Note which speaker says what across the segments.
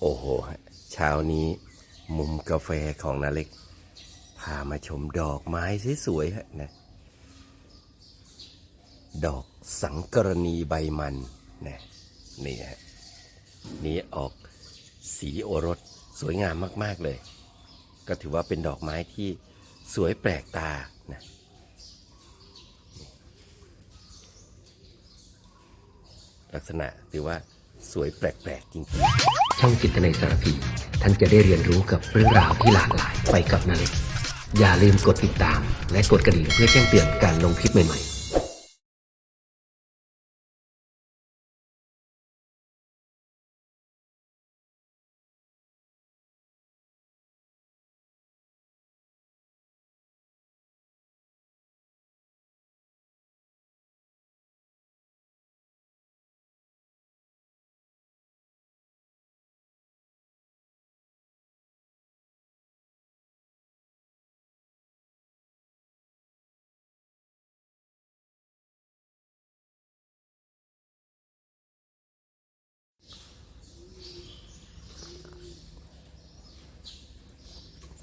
Speaker 1: โอ้โหเช้านี้มุมกาแฟของนาเล็ก พามาชมดอกไม้สวยๆฮะนะ ดอกสังกรณีใบมันนะนี่ฮะนี่ออกสีโอรสสวยงามมาก ๆ เลย ก็ถือว่าเป็นดอกไม้ที่สวยแปลกตานะลักษณะถือว่า สวยแปลกๆจริงๆ
Speaker 2: ช่องจิตในสารพีท่านจะได้เรียนรู้กับเรื่องราวที่หลากหลายไปกับนาเล็กอย่าลืมกดติดตาม และกดกระดิ่งเพื่อแจ้งเตือนการลงคลิปใหม่ๆ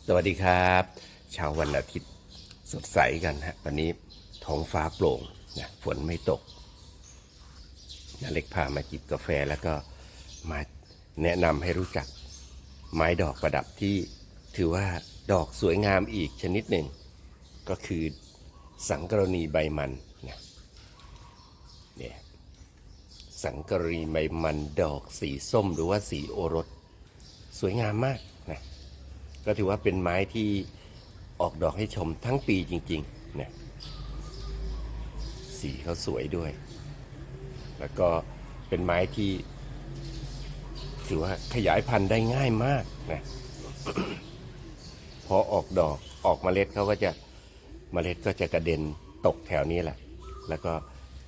Speaker 1: สวัสดีครับเช้าวันอาทิตย์สดใสกันฮะวันนี้ท้องฟ้าโปร่งนะฝนไม่ตกนาเล็กพามาจิบกาแฟแล้วก็มาแนะนำให้รู้จักไม้ดอกประดับที่ถือว่าดอกสวยงามอีกชนิดหนึ่ง ก็คือสังกรณีใบมันนะเนี่ยสังกรณีใบมันดอกสีส้มหรือว่าสีโอรส สวยงามมากนะ ก็ถือว่าเป็นไม้ที่ออกดอกให้ชมทั้งปีจริงๆเนี่ยสีเขาสวยด้วย แล้วก็เป็นไม้ที่ ถือว่าขยายพันธุ์ได้ง่ายมากนะพอออกดอกออกเมล็ดเขาก็จะเมล็ดก็จะกระเด็นตกแถวนี้แหละ แล้วก็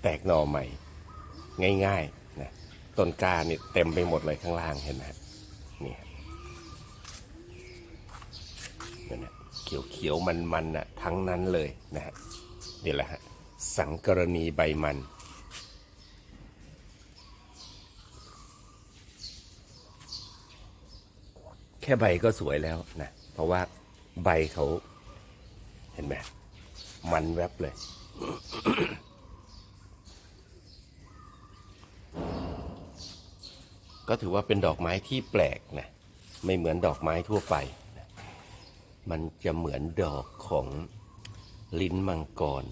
Speaker 1: แตกหน่อใหม่ ง่ายๆนะต้นกาเนี่ยเต็มไปหมดเลยข้างล่างเห็นไหมนี่ นั่นนะ เขียวเขียวมันมันๆน่ะทั้งนั้นเลยนะฮะนี่แหละฮะสังกรณีใบมันแค่ใบก็สวยแล้วนะ เพราะว่าใบเขาเห็นไหมมันแวบเลย ก็ถือว่าเป็นดอกไม้ที่แปลกนะ ไม่เหมือนดอกไม้ทั่วไป มันจะเหมือนดอกของลิ้นมังกร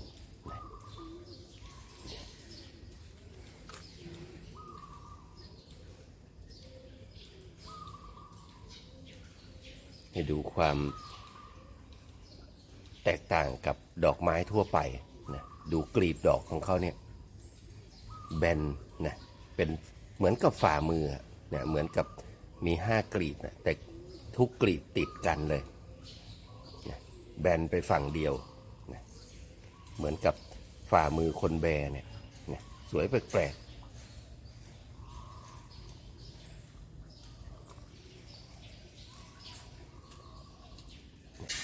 Speaker 1: ให้ดูความแตกต่างกับดอกไม้ทั่วไปนะดูกลีบดอกของเขาเนี่ยแบนนะเป็นเหมือนกับฝ่ามืออะเหมือนกับมีห้ากลีบนะแต่ทุกกลีบติดกันเลย บนไปฝั่งเดียวนะเหมือนกับฝ่ามือคนแบเนี่ยนะสวยแปลกๆ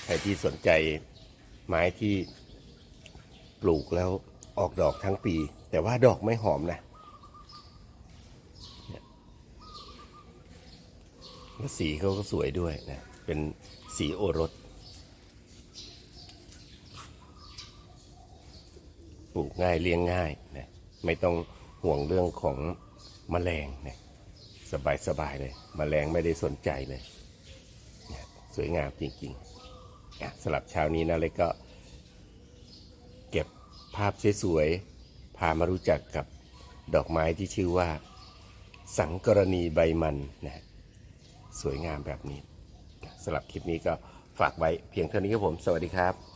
Speaker 1: ใครที่สนใจไม้ที่ปลูกแล้วออกดอกทั้งปี แต่ว่าดอกไม่หอมนะแล้วสีเขาก็สวยด้วยนะ เป็นสีโอรส ปลูกง่ายเลี้ยงง่ายนะไม่ต้องห่วงเรื่องของแมลงนะสบายสบายเลยแมลงไม่ได้สนใจเลยนะสวยงามจริงๆอะสำหรับเช้านี้นะเลยก็ เก็บภาพสวยๆพามารู้จักกับดอกไม้ที่ชื่อว่า สังกรณีใบมันนะสวยงามแบบนี้สำหรับคลิปนี้ก็ฝากไว้เพียงเท่านี้ครับผม สวัสดีครับ